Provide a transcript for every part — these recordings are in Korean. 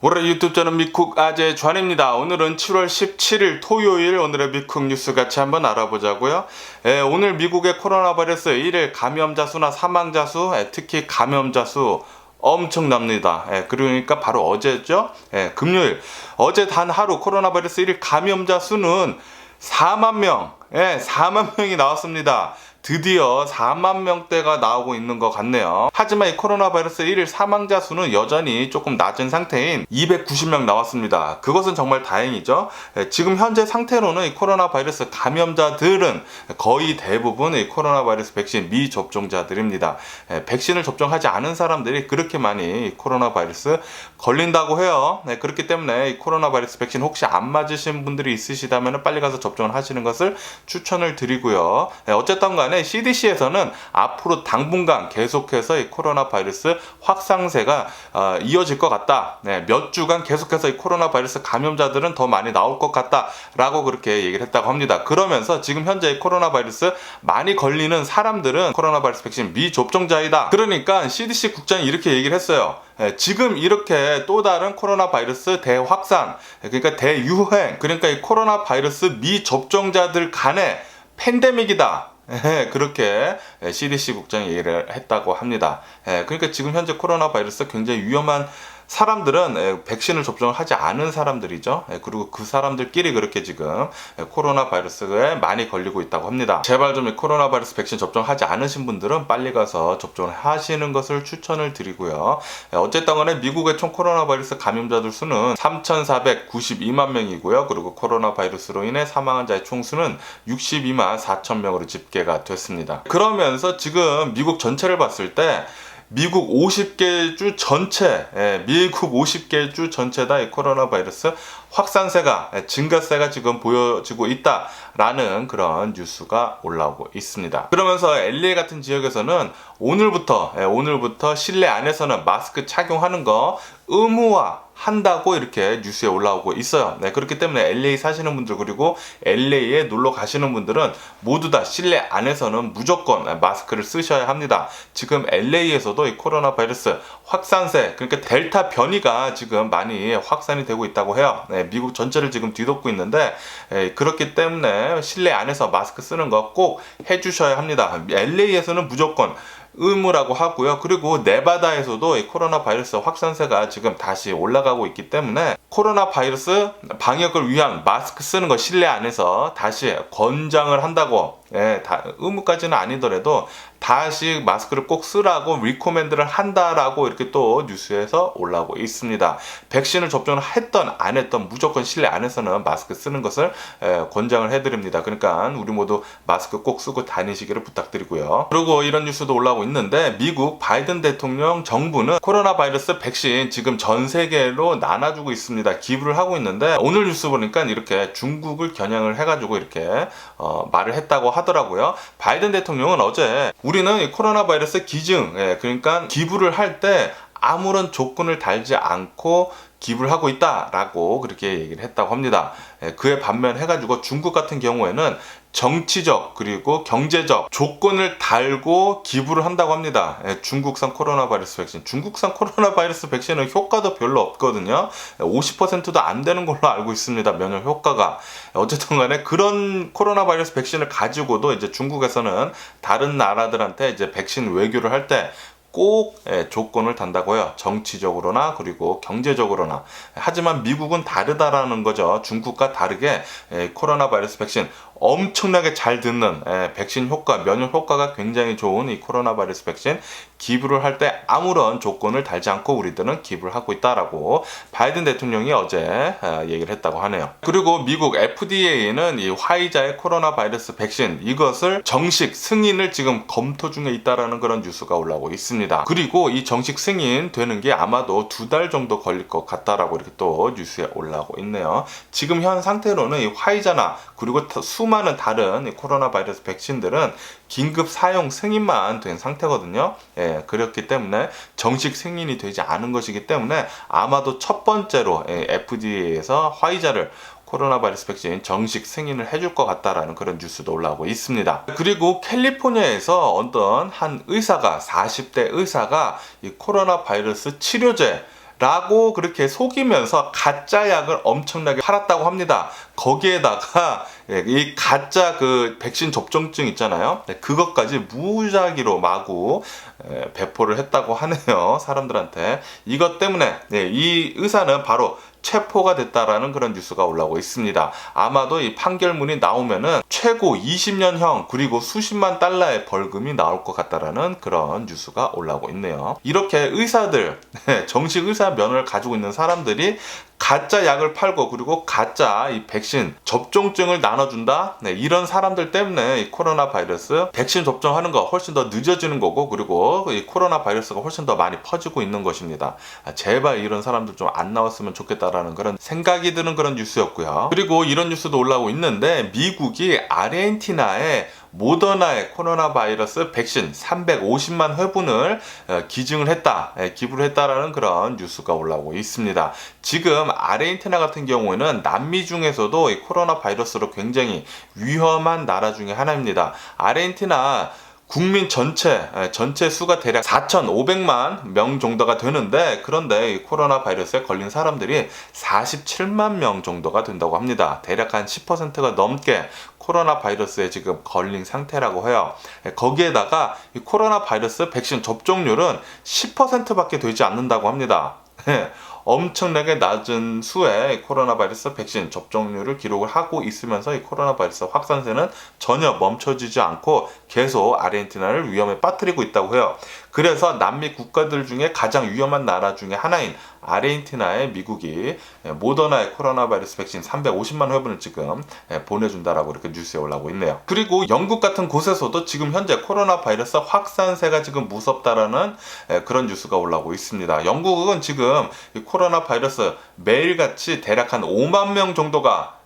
올해 유튜브 저는 미쿡 아재 좌입니다. 오늘은 7월 17일 토요일 오늘의 미쿡 뉴스 같이 한번 알아보자고요. 예, 오늘 미국의 코로나 바이러스 1일 감염자 수나 사망자 수, 예, 특히 감염자 수 엄청납니다. 예, 그러니까 바로 어제죠. 예, 금요일 어제 단 하루 코로나 바이러스 1일 감염자 수는 4만 명, 예, 4만 명이 나왔습니다. 드디어 4만 명대가 나오고 있는 것 같네요. 하지만 이 코로나 바이러스 1일 사망자 수는 여전히 조금 낮은 상태인 290명 나왔습니다. 그것은 정말 다행이죠. 예, 지금 현재 상태로는 이 코로나 바이러스 감염자들은 거의 대부분 이 코로나 바이러스 백신 미접종자들입니다. 예, 백신을 접종하지 않은 사람들이 그렇게 많이 이 코로나 바이러스 걸린다고 해요. 네, 그렇기 때문에 이 코로나 바이러스 백신 혹시 안 맞으신 분들이 있으시다면 빨리 가서 접종을 하시는 것을 추천을 드리고요. 네, 어쨌든 간에 CDC에서는 앞으로 당분간 계속해서 이 코로나 바이러스 확산세가 어, 이어질 것 같다. 네, 몇 주간 계속해서 이 코로나 바이러스 감염자들은 더 많이 나올 것 같다라고 그렇게 얘기를 했다고 합니다. 그러면서 지금 현재 이 코로나 바이러스 많이 걸리는 사람들은 코로나 바이러스 백신 미접종자이다. 그러니까 CDC 국장이 이렇게 얘기를 했어요. 예, 지금 이렇게 또 다른 코로나 바이러스 대확산, 예, 그러니까 대유행, 그러니까 이 코로나 바이러스 미접종자들 간의 팬데믹이다. 예, 그렇게 CDC 국장이 얘기를 했다고 합니다. 예, 그러니까 지금 현재 코로나 바이러스 굉장히 위험한 사람들은 예, 백신을 접종을 하지 않은 사람들이죠. 예, 그리고 그 사람들끼리 그렇게 지금 예, 코로나 바이러스에 많이 걸리고 있다고 합니다. 제발 좀이 코로나 바이러스 백신 접종하지 않으신 분들은 빨리 가서 접종을 하시는 것을 추천을 드리고요. 예, 어쨌든 간에 미국의 총 코로나 바이러스 감염자들 수는 3,492만 명이고요. 그리고 코로나 바이러스로 인해 사망한 자의 총수는 62만 4천 명으로 집계가 됐습니다. 그러면서 지금 미국 전체를 봤을 때 미국 50개 주 전체, 예, 미국 50개 주 전체 다 이 코로나 바이러스 확산세가, 예, 증가세가 지금 보여지고 있다 라는 그런 뉴스가 올라오고 있습니다. 그러면서 LA 같은 지역에서는 오늘부터, 예, 오늘부터 실내 안에서는 마스크 착용하는 거 의무화 한다고 이렇게 뉴스에 올라오고 있어요. 네, 그렇기 때문에 LA 사시는 분들 그리고 LA에 놀러 가시는 분들은 모두 다 실내 안에서는 무조건 마스크를 쓰셔야 합니다. 지금 LA에서도 이 코로나 바이러스 확산세, 그러니까 델타 변이가 지금 많이 확산이 되고 있다고 해요. 네, 미국 전체를 지금 뒤덮고 있는데 에, 그렇기 때문에 실내 안에서 마스크 쓰는 거 꼭 해주셔야 합니다. LA에서는 무조건 의무라고 하고요. 그리고 네바다에서도 이 코로나 바이러스 확산세가 지금 다시 올라가고 있기 때문에 코로나 바이러스 방역을 위한 마스크 쓰는 거 실내 안에서 다시 권장을 한다고 예, 다, 의무까지는 아니더라도 다시 마스크를 꼭 쓰라고 리코멘드를 한다라고 이렇게 또 뉴스에서 올라오고 있습니다. 백신을 접종을 했던 안 했던 무조건 실내 안에서는 마스크 쓰는 것을 예, 권장을 해드립니다. 그러니까 우리 모두 마스크 꼭 쓰고 다니시기를 부탁드리고요. 그리고 이런 뉴스도 올라오고 있는데 미국 바이든 대통령 정부는 코로나 바이러스 백신 지금 전 세계로 나눠주고 있습니다. 기부를 하고 있는데 오늘 뉴스 보니까 이렇게 중국을 겨냥을 해가지고 이렇게 어, 말을 했다고 하더라고요. 바이든 대통령은 어제 우리 는이 코로나 바이러스 기증, 예, 그러니까 기부를 할 때 아무런 조건을 달지 않고 기부를 하고 있다라고 그렇게 얘기를 했다고 합니다. 예, 그에 반면 해가지고 중국 같은 경우에는 정치적 그리고 경제적 조건을 달고 기부를 한다고 합니다. 예, 중국산 코로나 바이러스 백신. 중국산 코로나 바이러스 백신은 효과도 별로 없거든요. 50%도 안 되는 걸로 알고 있습니다. 면역 효과가. 어쨌든 간에 그런 코로나 바이러스 백신을 가지고도 이제 중국에서는 다른 나라들한테 이제 백신 외교를 할때 꼭 예, 조건을 단다고 해요. 정치적으로나 그리고 경제적으로나. 하지만 미국은 다르다라는 거죠. 중국과 다르게 예, 코로나 바이러스 백신 엄청나게 잘 듣는 예, 백신 효과, 면역 효과가 굉장히 좋은 이 코로나 바이러스 백신 기부를 할 때 아무런 조건을 달지 않고 우리들은 기부를 하고 있다라고 바이든 대통령이 어제 어, 얘기를 했다고 하네요. 그리고 미국 FDA는 이 화이자의 코로나 바이러스 백신 이것을 정식 승인을 지금 검토 중에 있다라는 그런 뉴스가 올라오고 있습니다. 그리고 이 정식 승인 되는 게 아마도 두 달 정도 걸릴 것 같다라고 이렇게 또 뉴스에 올라오고 있네요. 지금 현 상태로는 이 화이자나 그리고 수많은 다른 이 코로나 바이러스 백신들은 긴급 사용 승인만 된 상태거든요. 예, 그렇기 때문에 정식 승인이 되지 않은 것이기 때문에 아마도 첫 번째로 예, FDA에서 화이자를 코로나 바이러스 백신 정식 승인을 해줄 것 같다라는 그런 뉴스도 올라오고 있습니다. 그리고 캘리포니아에서 어떤 한 의사가 40대 의사가 이 코로나 바이러스 치료제 라고 그렇게 속이면서 가짜 약을 엄청나게 팔았다고 합니다. 거기에다가 예, 이 가짜 그 백신 접종증 있잖아요. 네, 그것까지 무작위로 마구 예, 배포를 했다고 하네요. 사람들한테. 이것 때문에 네, 이 의사는 바로 체포가 됐다라는 그런 뉴스가 올라오고 있습니다. 아마도 이 판결문이 나오면은 최고 20년형 그리고 수십만 달러의 벌금이 나올 것 같다라는 그런 뉴스가 올라오고 있네요. 이렇게 의사들 정식 의사 면허를 가지고 있는 사람들이 가짜 약을 팔고 그리고 가짜 이 백신 접종증을 나눠준다? 네, 이런 사람들 때문에 이 코로나 바이러스 백신 접종하는 거 훨씬 더 늦어지는 거고 그리고 이 코로나 바이러스가 훨씬 더 많이 퍼지고 있는 것입니다. 아, 제발 이런 사람들 좀 안 나왔으면 좋겠다라는 그런 생각이 드는 그런 뉴스였고요. 그리고 이런 뉴스도 올라오고 있는데 미국이 아르헨티나에 모더나의 코로나 바이러스 백신 350만 회분을 어, 기증을 했다, 예, 기부를 했다라는 그런 뉴스가 올라오고 있습니다. 지금 아르헨티나 같은 경우에는 남미 중에서도 이 코로나 바이러스로 굉장히 위험한 나라 중에 하나입니다. 아르헨티나 국민 전체 예, 전체 수가 대략 4,500만 명 정도가 되는데 그런데 이 코로나 바이러스에 걸린 사람들이 47만 명 정도가 된다고 합니다. 대략 한 10%가 넘게 코로나 바이러스에 지금 걸린 상태라고 해요. 예, 거기에다가 이 코로나 바이러스 백신 접종률은 10%밖에 되지 않는다고 합니다. 예, 엄청나게 낮은 수의 코로나 바이러스 백신 접종률을 기록을 하고 있으면서 이 코로나 바이러스 확산세는 전혀 멈춰지지 않고 계속 아르헨티나를 위험에 빠뜨리고 있다고 해요. 그래서 남미 국가들 중에 가장 위험한 나라 중에 하나인 아르헨티나에 미국이 모더나의 코로나 바이러스 백신 350만 회분을 지금 보내준다라고 이렇게 뉴스에 올라오고 있네요. 그리고 영국 같은 곳에서도 지금 현재 코로나 바이러스 확산세가 지금 무섭다라는 그런 뉴스가 올라오고 있습니다. 영국은 지금 코로나 바이러스 매일같이 대략 한 5만 명 정도가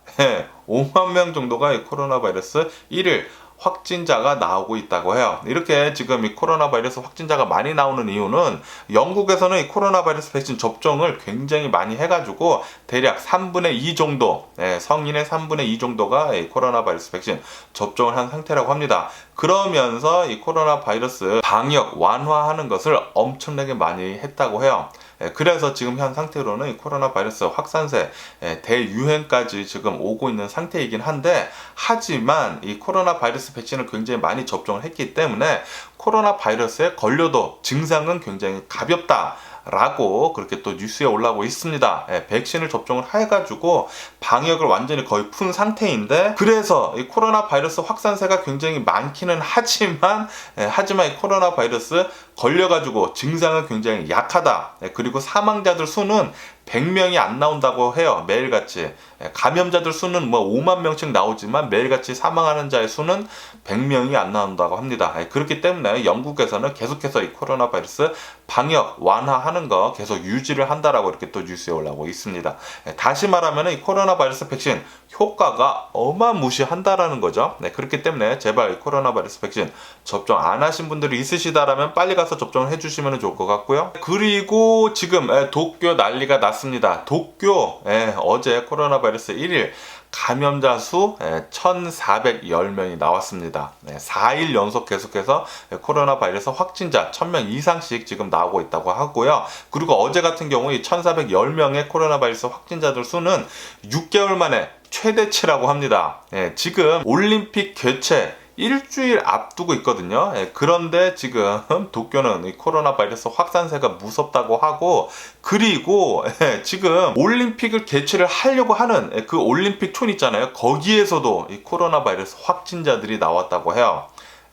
5만 명 정도가 코로나 바이러스 1일 확진자가 나오고 있다고 해요. 이렇게 지금 이 코로나 바이러스 확진자가 많이 나오는 이유는 영국에서는 이 코로나 바이러스 백신 접종을 굉장히 많이 해가지고 대략 3분의 2 정도, 네, 성인의 3분의 2 정도가 이 코로나 바이러스 백신 접종을 한 상태라고 합니다. 그러면서 이 코로나 바이러스 방역 완화하는 것을 엄청나게 많이 했다고 해요. 예, 그래서 지금 현 상태로는 코로나 바이러스 확산세 예, 대유행까지 지금 오고 있는 상태이긴 한데 하지만 이 코로나 바이러스 백신을 굉장히 많이 접종을 했기 때문에 코로나 바이러스에 걸려도 증상은 굉장히 가볍다. 라고 그렇게 또 뉴스에 올라오고 있습니다. 예, 백신을 접종을 해가지고 방역을 완전히 거의 푼 상태인데 그래서 이 코로나 바이러스 확산세가 굉장히 많기는 하지만 예, 하지만 이 코로나 바이러스 걸려가지고 증상은 굉장히 약하다. 예, 그리고 사망자들 수는 100명이 안 나온다고 해요. 매일같이. 예, 감염자들 수는 뭐 5만 명씩 나오지만 매일같이 사망하는 자의 수는 100명이 안 나온다고 합니다. 예, 그렇기 때문에 영국에서는 계속해서 이 코로나 바이러스 방역 완화하는 거 계속 유지를 한다라고 이렇게 또 뉴스에 올라오고 있습니다. 예, 다시 말하면 이 코로나 바이러스 백신 효과가 어마무시한다라는 거죠. 네, 그렇기 때문에 제발 코로나 바이러스 백신 접종 안 하신 분들이 있으시다라면 빨리 가서 접종을 해주시면 좋을 것 같고요. 그리고 지금 도쿄 난리가 났습니다. 도쿄 어제 코로나 바이러스 1일 감염자 수 1,410명이 나왔습니다. 4일 연속 계속해서 코로나 바이러스 확진자 1,000명 이상씩 지금 나오고 있다고 하고요. 그리고 어제 같은 경우 이 1,410명의 코로나 바이러스 확진자들 수는 6개월 만에 최대치라고 합니다. 지금 올림픽 개최 일주일 앞두고 있거든요. 예, 그런데 지금 도쿄는 이 코로나 바이러스 확산세가 무섭다고 하고 그리고 예, 지금 올림픽을 개최를 하려고 하는 예, 그 올림픽 촌 있잖아요. 거기에서도 이 코로나 바이러스 확진자들이 나왔다고 해요.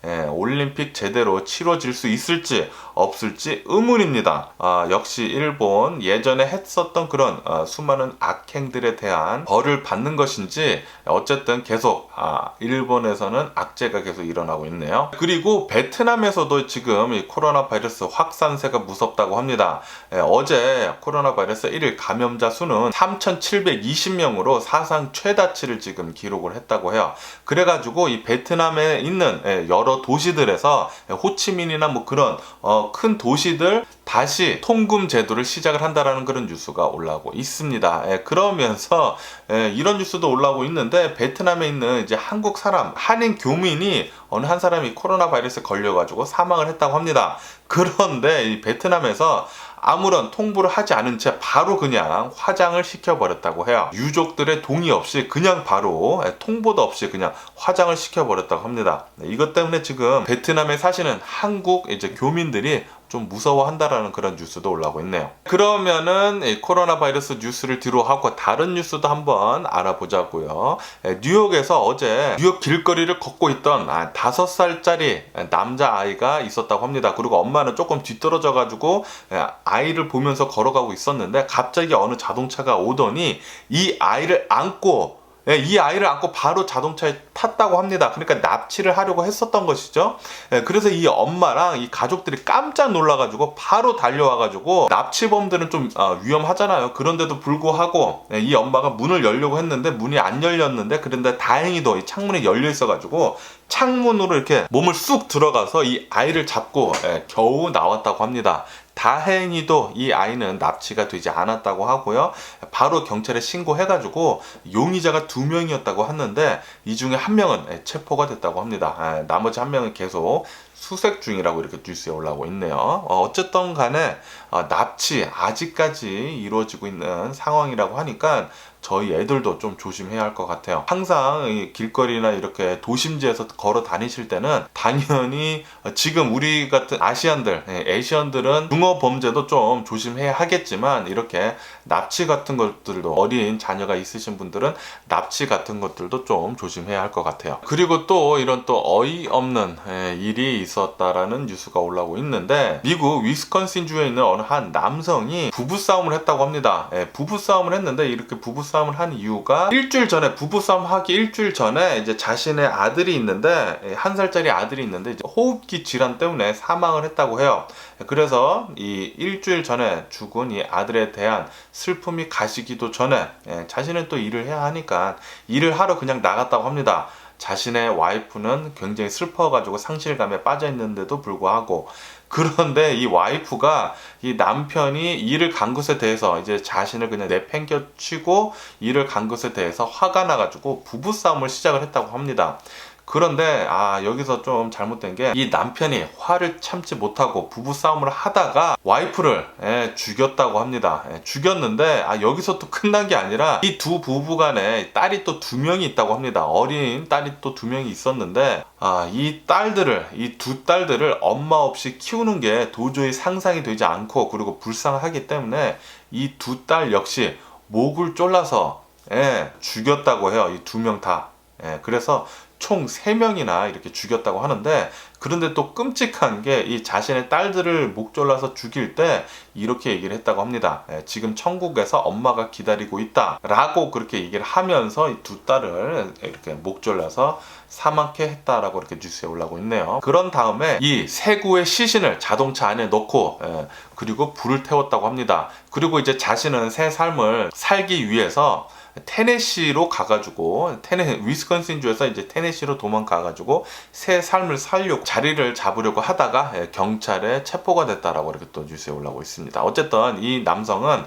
예, 올림픽 제대로 치러질 수 있을지 없을지 의문입니다. 아, 역시 일본 예전에 했었던 그런 아, 수많은 악행들에 대한 벌을 받는 것인지 어쨌든 계속 아, 일본에서는 악재가 계속 일어나고 있네요. 그리고 베트남에서도 지금 이 코로나 바이러스 확산세가 무섭다고 합니다. 예, 어제 코로나 바이러스 1일 감염자 수는 3,720명으로 사상 최다치를 지금 기록을 했다고 해요. 그래가지고 이 베트남에 있는 예, 여러 도시들에서 호치민이나 뭐 그런 어 어, 큰 도시들 다시 통금 제도를 시작을 한다라는 그런 뉴스가 올라오고 있습니다. 예, 그러면서 예, 이런 뉴스도 올라오고 있는데 베트남에 있는 이제 한국 사람 한인 교민이 어느 한 사람이 코로나 바이러스에 걸려가지고 사망을 했다고 합니다. 그런데 이 베트남에서 아무런 통보를 하지 않은 채 바로 그냥 화장을 시켜버렸다고 해요. 유족들의 동의 없이 그냥 바로 예, 통보도 없이 그냥 화장을 시켜버렸다고 합니다. 네, 이것 때문에 지금 베트남에 사시는 한국 이제 교민들이 좀 무서워한다라는 그런 뉴스도 올라오고 있네요. 그러면은 이 코로나 바이러스 뉴스를 뒤로 하고 다른 뉴스도 한번 알아보자고요. 예, 뉴욕에서 어제 뉴욕 길거리를 걷고 있던 아, 다섯 살짜리 남자 아이가 있었다고 합니다. 그리고 엄마는 조금 뒤떨어져 가지고 예, 아이를 보면서 걸어가고 있었는데 갑자기 어느 자동차가 오더니 이 아이를 안고 예, 이 아이를 안고 바로 자동차에 탔다고 합니다. 그러니까 납치를 하려고 했었던 것이죠. 예, 그래서 이 엄마랑 이 가족들이 깜짝 놀라가지고 바로 달려와가지고 납치범들은 좀 어, 위험하잖아요. 그런데도 불구하고 예, 이 엄마가 문을 열려고 했는데 문이 안 열렸는데 그런데 다행히도 이 창문이 열려 있어가지고 창문으로 이렇게 몸을 쑥 들어가서 이 아이를 잡고 예, 겨우 나왔다고 합니다. 다행히도 이 아이는 납치가 되지 않았다고 하고요. 바로 경찰에 신고해가지고 용의자가 두 명이었다고 하는데 이 중에 한 명은 체포가 됐다고 합니다. 아, 나머지 한 명은 계속 수색 중이라고 이렇게 뉴스에 올라오고 있네요. 어, 쨌든 간에 어, 납치 아직까지 이루어지고 있는 상황이라고 하니까 저희 애들도 좀 조심해야 할 것 같아요. 항상 이 길거리나 이렇게 도심지에서 걸어 다니실 때는 당연히 지금 우리 같은 아시안들, 예, 에이시언들은 중어 범죄도 좀 조심해야 하겠지만 이렇게 납치 같은 것들도 어린 자녀가 있으신 분들은 납치 같은 것들도 좀 조심해야 할 것 같아요. 그리고 또 이런 또 어이없는 예, 일이 있었다라는 뉴스가 올라오고 있는데 미국 위스콘신 주에 있는 어느 한 남성이 부부싸움을 했다고 합니다. 예, 부부싸움을 했는데 이렇게 부부싸움 부부싸움을 한 이유가 일주일 전에 부부싸움 하기 일주일 전에 이제 자신의 아들이 있는데 예, 한 살짜리 아들이 있는데 호흡기 질환 때문에 사망을 했다고 해요. 그래서 이 일주일 전에 죽은 이 아들에 대한 슬픔이 가시기도 전에 예, 자신은 또 일을 해야 하니까 일을 하러 그냥 나갔다고 합니다. 자신의 와이프는 굉장히 슬퍼가지고 상실감에 빠져 있는데도 불구하고 그런데 이 와이프가 이 남편이 일을 간 것에 대해서 이제 자신을 그냥 내팽겨치고 일을 간 것에 대해서 화가 나가지고 부부싸움을 시작을 했다고 합니다. 그런데 아 여기서 좀 잘못된 게 이 남편이 화를 참지 못하고 부부 싸움을 하다가 와이프를 예, 죽였다고 합니다. 예, 죽였는데 아 여기서 또 끝난 게 아니라 이 두 부부간에 딸이 또 두 명이 있다고 합니다. 어린 딸이 또 두 명이 있었는데 아 이 딸들을 이 두 딸들을 엄마 없이 키우는 게 도저히 상상이 되지 않고 그리고 불쌍하기 때문에 이 두 딸 역시 목을 졸라서 예, 죽였다고 해요. 이 두 명 다. 예, 그래서 총 3명이나 이렇게 죽였다고 하는데 그런데 또 끔찍한 게 이 자신의 딸들을 목 졸라서 죽일 때 이렇게 얘기를 했다고 합니다. 예, 지금 천국에서 엄마가 기다리고 있다 라고 그렇게 얘기를 하면서 이 두 딸을 이렇게 목 졸라서 사망케 했다라고 이렇게 뉴스에 올라오고 있네요. 그런 다음에 이 세구의 시신을 자동차 안에 넣고 예, 그리고 불을 태웠다고 합니다. 그리고 이제 자신은 새 삶을 살기 위해서 테네시로 가가지고 테네 위스콘신주에서 이제 테네시로 도망가가지고 새 삶을 살려고 자리를 잡으려고 하다가 예, 경찰에 체포가 됐다라고 이렇게 또 뉴스에 올라오고 있습니다. 어쨌든 이 남성은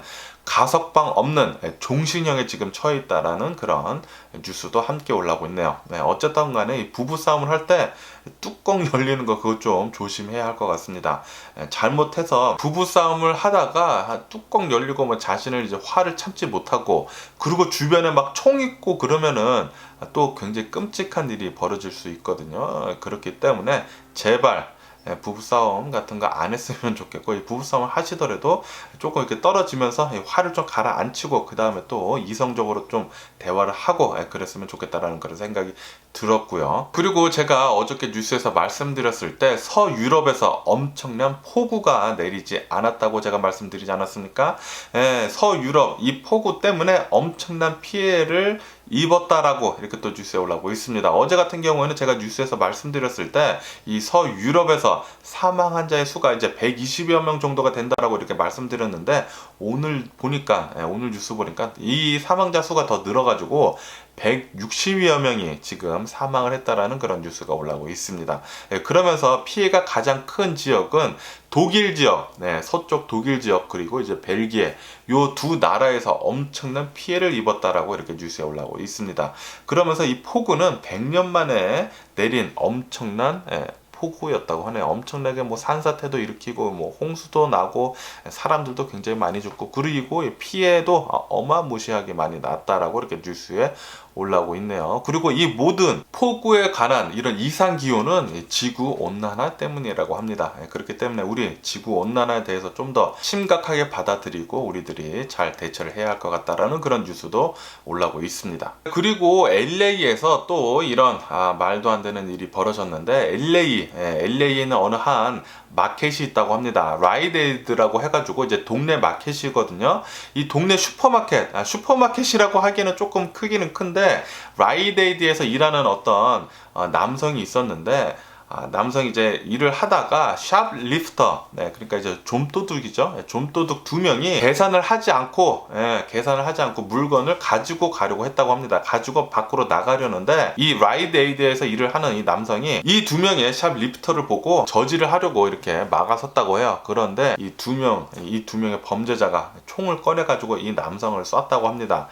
가석방 없는 예, 종신형에 지금 처해 있다라는 그런 뉴스도 함께 올라오고 있네요. 네, 어쨌든 간에 부부 싸움을 할 때 뚜껑 열리는 거 그거 좀 조심해야 할 것 같습니다. 예, 잘못해서 부부 싸움을 하다가 뚜껑 열리고 뭐 자신을 이제 화를 참지 못하고 그리고 주변에 막 총 있고 그러면은 또 굉장히 끔찍한 일이 벌어질 수 있거든요. 그렇기 때문에 제발 예, 부부싸움 같은 거 안 했으면 좋겠고 부부싸움을 하시더라도 조금 이렇게 떨어지면서 화를 좀 가라앉히고 그 다음에 또 이성적으로 좀 대화를 하고 예, 그랬으면 좋겠다라는 그런 생각이 들었고요. 그리고 제가 어저께 뉴스에서 말씀드렸을 때 서유럽에서 엄청난 폭우가 내리지 않았다고 제가 말씀드리지 않았습니까? 예, 서유럽 이 폭우 때문에 엄청난 피해를 입었다라고 이렇게 또 뉴스에 올라오고 있습니다. 어제 같은 경우에는 제가 뉴스에서 말씀드렸을 때 이 서유럽에서 사망 환자의 수가 이제 120여 명 정도가 된다라고 이렇게 말씀드렸는데 오늘 보니까 예, 오늘 뉴스 보니까 이 사망자 수가 더 늘어가지고 160여 명이 지금 사망을 했다라는 그런 뉴스가 올라오고 있습니다. 예, 그러면서 피해가 가장 큰 지역은 독일 지역, 네, 서쪽 독일 지역 그리고 이제 벨기에 요 두 나라에서 엄청난 피해를 입었다라고 이렇게 뉴스에 올라오고 있습니다. 그러면서 이 폭우는 100년 만에 내린 엄청난 예, 폭우였다고 하네요. 엄청나게 뭐 산사태도 일으키고 뭐 홍수도 나고 사람들도 굉장히 많이 죽고 그리고 이 피해도 어마무시하게 많이 났다라고 이렇게 뉴스에 올라오고 있네요. 그리고 이 모든 폭우에 관한 이런 이상 기온은 지구 온난화 때문이라고 합니다. 예, 그렇기 때문에 우리 지구 온난화에 대해서 좀 더 심각하게 받아들이고 우리들이 잘 대처를 해야 할 것 같다라는 그런 뉴스도 올라오고 있습니다. 그리고 LA에서 또 이런 아, 말도 안 되는 일이 벌어졌는데 LA, 예, LA에는 어느 한 마켓이 있다고 합니다. 라이데이드라고 해가지고 이제 동네 마켓이거든요. 이 동네 슈퍼마켓, 아, 슈퍼마켓이라고 하기에는 조금 크기는 큰데 라이데이드에서 일하는 어떤 어, 남성이 있었는데 아, 남성이 이제 일을 하다가 샵 리프터, 네, 그러니까 이제 좀도둑이죠. 예, 좀도둑 두 명이 계산을 하지 않고, 예, 계산을 하지 않고 물건을 가지고 가려고 했다고 합니다. 가지고 밖으로 나가려는데 이 라이드 에이드에서 일을 하는 이 남성이 이 두 명의 샵 리프터를 보고 저지를 하려고 이렇게 막아섰다고 해요. 그런데 이 두 명, 이 두 명의 범죄자가 총을 꺼내 가지고 이 남성을 쐈다고 합니다.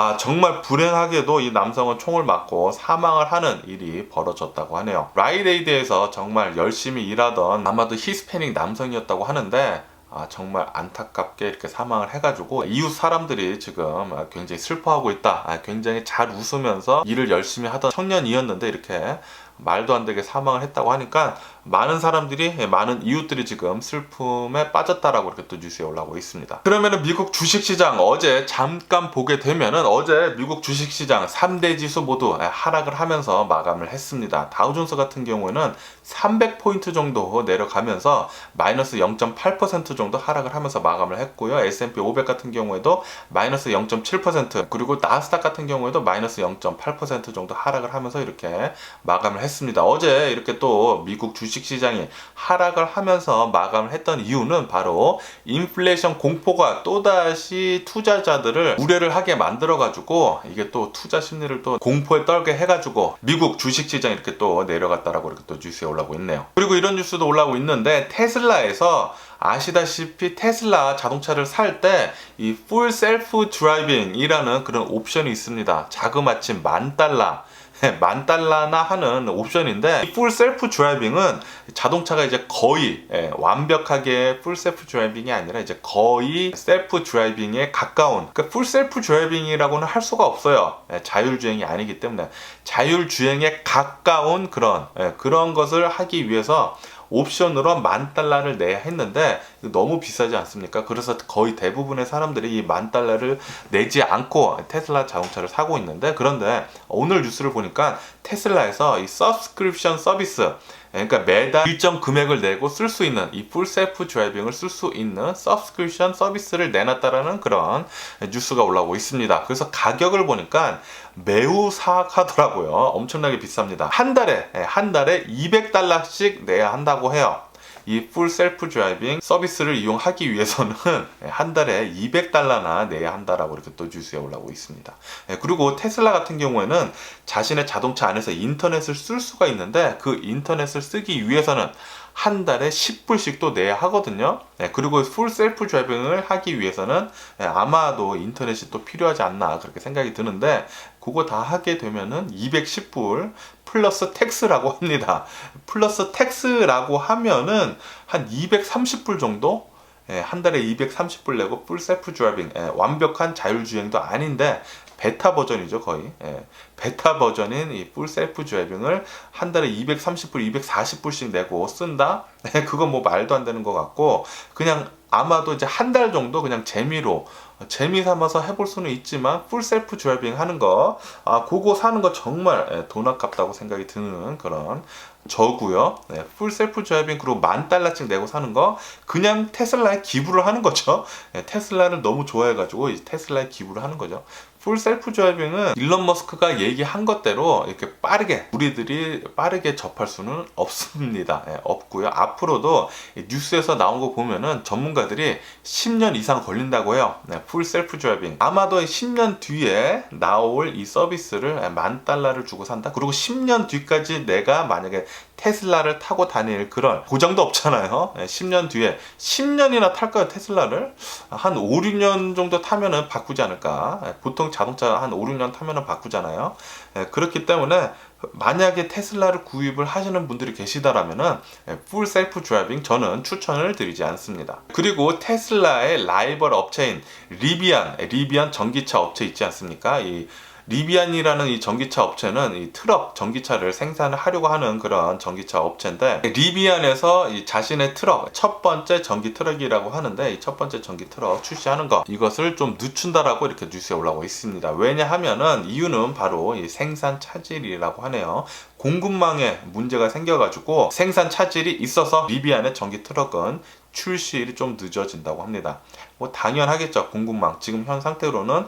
아, 정말 불행하게도 이 남성은 총을 맞고 사망을 하는 일이 벌어졌다고 하네요. 라이데이드에서 정말 열심히 일하던 아마도 히스패닉 남성이었다고 하는데 아, 정말 안타깝게 이렇게 사망을 해가지고 이웃 사람들이 지금 굉장히 슬퍼하고 있다. 아, 굉장히 잘 웃으면서 일을 열심히 하던 청년이었는데 이렇게 말도 안 되게 사망을 했다고 하니까 많은 사람들이 예, 많은 이웃들이 지금 슬픔에 빠졌다라고 이렇게 또 뉴스에 올라오고 있습니다. 그러면은 미국 주식시장 어제 잠깐 보게 되면은 어제 미국 주식시장 3대 지수 모두 예, 하락을 하면서 마감을 했습니다. 다우존스 같은 경우에는 300포인트 정도 내려가면서 마이너스 0.8% 정도 하락을 하면서 마감을 했고요. S&P 500 같은 경우에도 마이너스 0.7% 그리고 나스닥 같은 경우에도 마이너스 0.8% 정도 하락을 하면서 이렇게 마감을 했습니다. 어제 이렇게 또 미국 주식 시장이 하락을 하면서 마감을 했던 이유는 바로 인플레이션 공포가 또다시 투자자들을 우려를 하게 만들어 가지고 이게 또 투자 심리를 또 공포에 떨게 해 가지고 미국 주식 시장 이렇게 또 내려갔다라고 이렇게 또 뉴스에 올라오고 있네요. 그리고 이런 뉴스도 올라오고 있는데 테슬라에서 아시다시피 테슬라 자동차를 살 때 이 풀 셀프 드라이빙이라는 그런 옵션이 있습니다. 자그마치 만 달러 만 달러나 하는 옵션인데 이풀 셀프 드라이빙은 자동차가 이제 거의 예, 완벽하게 풀 셀프 드라이빙이 아니라 이제 거의 셀프 드라이빙에 가까운 그러니까 풀 셀프 드라이빙이라고는 할 수가 없어요. 예, 자율 주행이 아니기 때문에 자율 주행에 가까운 그런 예, 그런 것을 하기 위해서 옵션으로 만 달러를 내야 했는데 너무 비싸지 않습니까? 그래서 거의 대부분의 사람들이 이 만 달러를 내지 않고 테슬라 자동차를 사고 있는데 그런데 오늘 뉴스를 보니까 테슬라에서 이 서브스크립션 서비스 그러니까 매달 일정 금액을 내고 쓸 수 있는 이 풀 셀프 드라이빙을 쓸 수 있는 서브스크립션 서비스를 내놨다라는 그런 뉴스가 올라오고 있습니다. 그래서 가격을 보니까 매우 사악하더라고요. 엄청나게 비쌉니다. 한 달에 예, 한 달에 200달러씩 내야 한다고 해요. 이 풀 셀프 드라이빙 서비스를 이용하기 위해서는 한 달에 200달러나 내야 한다라고 이렇게 또 뉴스에 올라오고 있습니다. 예, 그리고 테슬라 같은 경우에는 자신의 자동차 안에서 인터넷을 쓸 수가 있는데 그 인터넷을 쓰기 위해서는 한 달에 10불씩 또 내야 하거든요. 네, 그리고 풀 셀프 드라이빙을 하기 위해서는 네, 아마도 인터넷이 또 필요하지 않나 그렇게 생각이 드는데 그거 다 하게 되면은 210불 플러스 텍스라고 합니다. 플러스 텍스라고 하면은 한 230불 정도? 예, 한 달에 230불 내고 풀 셀프 드라이빙. 예, 완벽한 자율주행도 아닌데 베타 버전이죠 거의. 예, 베타 버전인 이 풀 셀프 드라이빙을 한 달에 230불 240불씩 내고 쓴다? 예, 그건 뭐 말도 안 되는 것 같고 그냥 아마도 이제 한 달 정도 그냥 재미로 재미 삼아서 해볼 수는 있지만 풀 셀프 드라이빙 하는 거, 아, 그거 사는 거 정말 예, 돈 아깝다고 생각이 드는 그런 저고요. 네, 풀 셀프 드라이빙 그리고 만 달러씩 내고 사는 거 그냥 테슬라에 기부를 하는 거죠. 네, 테슬라를 너무 좋아해가지고 테슬라에 기부를 하는 거죠. 풀 셀프 드라이빙은 일론 머스크가 얘기한 것대로 이렇게 빠르게 우리들이 빠르게 접할 수는 없습니다. 예, 없고요. 앞으로도 뉴스에서 나온 거 보면은 전문가들이 10년 이상 걸린다고 해요. 네, 풀 셀프 드라이빙. 아마도 10년 뒤에 나올 이 서비스를 만 달러를 주고 산다. 그리고 10년 뒤까지 내가 만약에 테슬라를 타고 다닐 그런 보장도 없잖아요. 예, 10년 뒤에 10년이나 탈까요 테슬라를 한 5, 6년 정도 타면은 바꾸지 않을까? 예, 보통 자동차 한 5, 6년 타면은 바꾸잖아요. 예, 그렇기 때문에 만약에 테슬라를 구입을 하시는 분들이 계시다라면은 예, 풀 셀프 드라이빙 저는 추천을 드리지 않습니다. 그리고 테슬라의 라이벌 업체인 리비안, 예, 리비안 전기차 업체 있지 않습니까? 이 리비안이라는 이 전기차 업체는 이 트럭 전기차를 생산을 하려고 하는 그런 전기차 업체인데 리비안에서 이 자신의 트럭 첫 번째 전기 트럭이라고 하는데 이 첫 번째 전기 트럭 출시하는 것 이것을 좀 늦춘다라고 이렇게 뉴스에 올라오고 있습니다. 왜냐하면은 이유는 바로 이 생산 차질이라고 하네요. 공급망에 문제가 생겨가지고 생산 차질이 있어서 리비안의 전기 트럭은 출시일이 좀 늦어진다고 합니다. 뭐 당연하겠죠. 공급망 지금 현 상태로는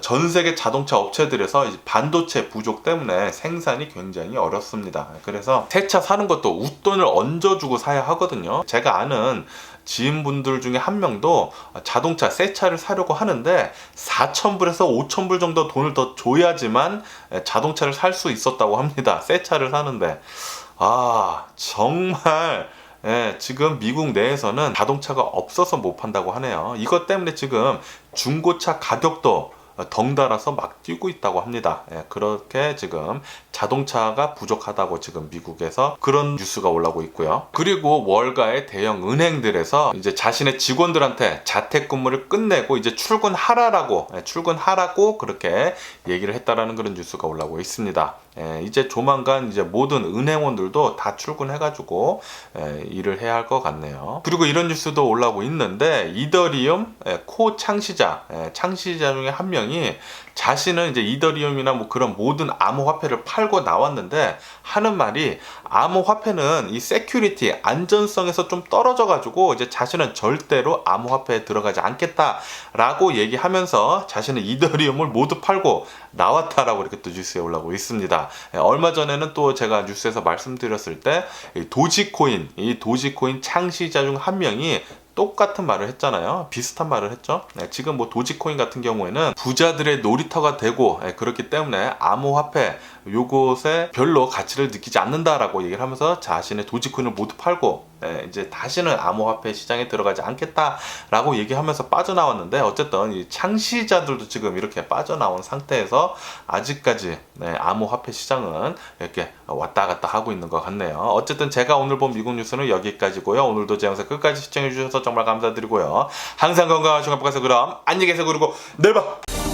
전 세계 자동차 업체들에서 반도체 부족 때문에 생산이 굉장히 어렵습니다. 그래서 새 차 사는 것도 웃돈을 얹어주고 사야 하거든요. 제가 아는 지인분들 중에 한 명도 자동차 새 차를 사려고 하는데 4,000불에서 5,000불 정도 돈을 더 줘야지만 자동차를 살 수 있었다고 합니다. 새 차를 사는데 아 정말 예, 지금 미국 내에서는 자동차가 없어서 못 판다고 하네요. 이것 때문에 지금 중고차 가격도 덩달아서 막 뛰고 있다고 합니다. 예, 그렇게 지금 자동차가 부족하다고 지금 미국에서 그런 뉴스가 올라오고 있고요. 그리고 월가의 대형 은행들에서 이제 자신의 직원들한테 자택근무를 끝내고 이제 출근하라라고 예, 출근하라고 그렇게 얘기를 했다라는 그런 뉴스가 올라오고 있습니다. 예, 이제 조만간 이제 모든 은행원들도 다 출근해가지고 예, 일을 해야 할 것 같네요. 그리고 이런 뉴스도 올라오고 있는데 이더리움 예, 코 창시자 예, 창시자 중에 한 명이 자신은 이제 이더리움이나 뭐 그런 모든 암호화폐를 팔고 나왔는데 하는 말이 암호화폐는 이 세큐리티 안전성에서 좀 떨어져 가지고 이제 자신은 절대로 암호화폐에 들어가지 않겠다라고 얘기하면서 자신은 이더리움을 모두 팔고 나왔다라고 이렇게 또 뉴스에 올라오고 있습니다. 예, 얼마 전에는 또 제가 뉴스에서 말씀드렸을 때이 도지코인 이 도지코인 창시자 중 한 명이 똑같은 말을 했잖아요. 비슷한 말을 했죠. 네, 지금 뭐 도지코인 같은 경우에는 부자들의 놀이터가 되고 예, 그렇기 때문에 암호화폐 요것에 별로 가치를 느끼지 않는다라고 얘기를 하면서 자신의 도지코인을 모두 팔고 예, 이제 다시는 암호화폐 시장에 들어가지 않겠다라고 얘기하면서 빠져나왔는데 어쨌든 이 창시자들도 지금 이렇게 빠져나온 상태에서 아직까지 네, 암호화폐 시장은 이렇게 왔다 갔다 하고 있는 것 같네요. 어쨌든 제가 오늘 본 미국 뉴스는 여기까지고요. 오늘도 제 영상 끝까지 시청해 주셔서 정말 감사드리고요. 항상 건강하시고 행복하세요. 그럼 안녕히 계세요. 그리고 내일 봐.